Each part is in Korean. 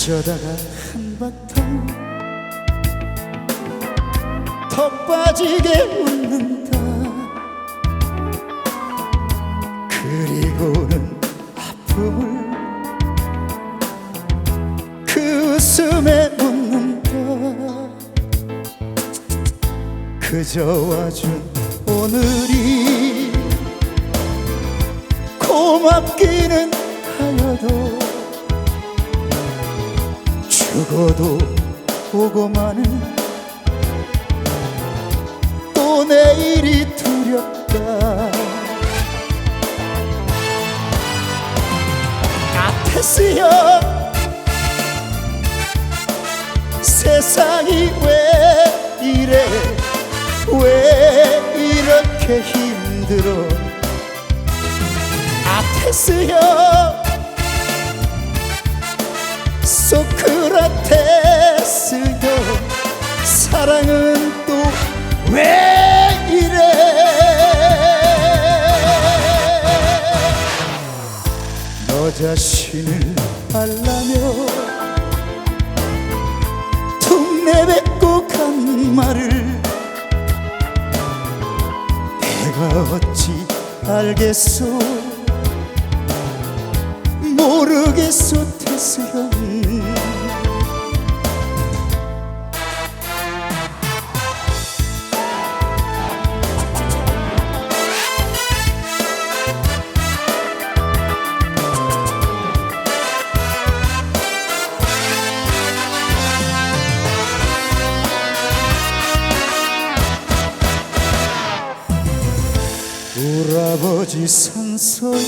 어쩌다가 한바탕 더 빠지게 웃는다. 그리고는 아픔을 그 웃음에 묻는다. 그저 와준 오늘이 고맙기는 죽어도 보고 마는 또 내일이 두렵다. 아테스여 세상이 왜 이래? 왜 이렇게 힘들어? 아테스여 소크 사랑은 또 왜 이래? 너 자신을 알라며 툭 내뱉고 간 말을 내가 어찌 알겠소? 모르겠소 테스 형 울아버지 산소에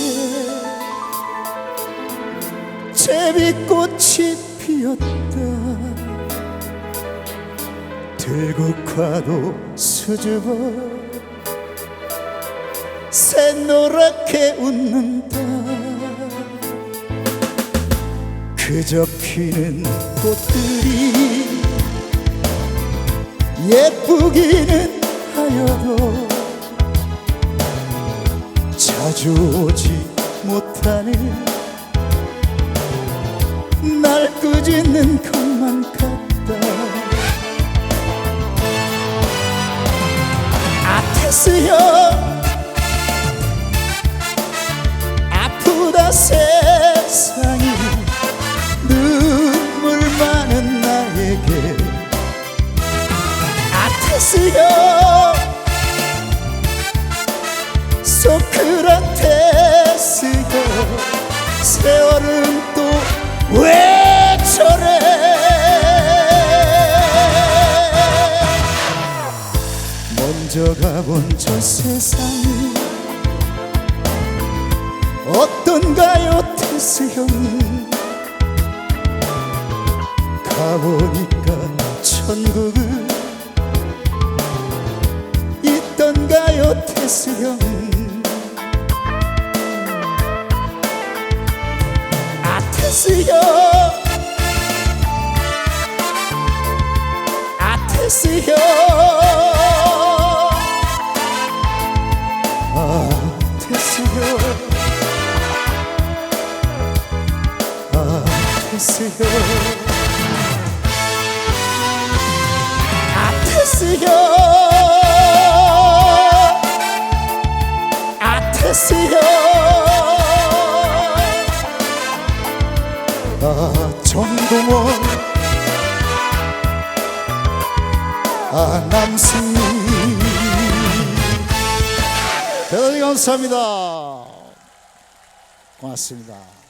제비꽃이 피었다. 들국화도 수줍어 새노랗게 웃는다. 그저 피는 꽃들이 예쁘기는 하여도 자주 오지 못하는 날 꾸짖는 것만 같다. 아테스여. 아프다 세상 소크라테스여 세월은 또 왜 저래? 먼저 가본 저 세상이 어떤가요 테스 형이 가보니까 천국은 있던가요 테스 형아 아테스요 아테스요 아테스요 아테스요 감사합니다. 고맙습니다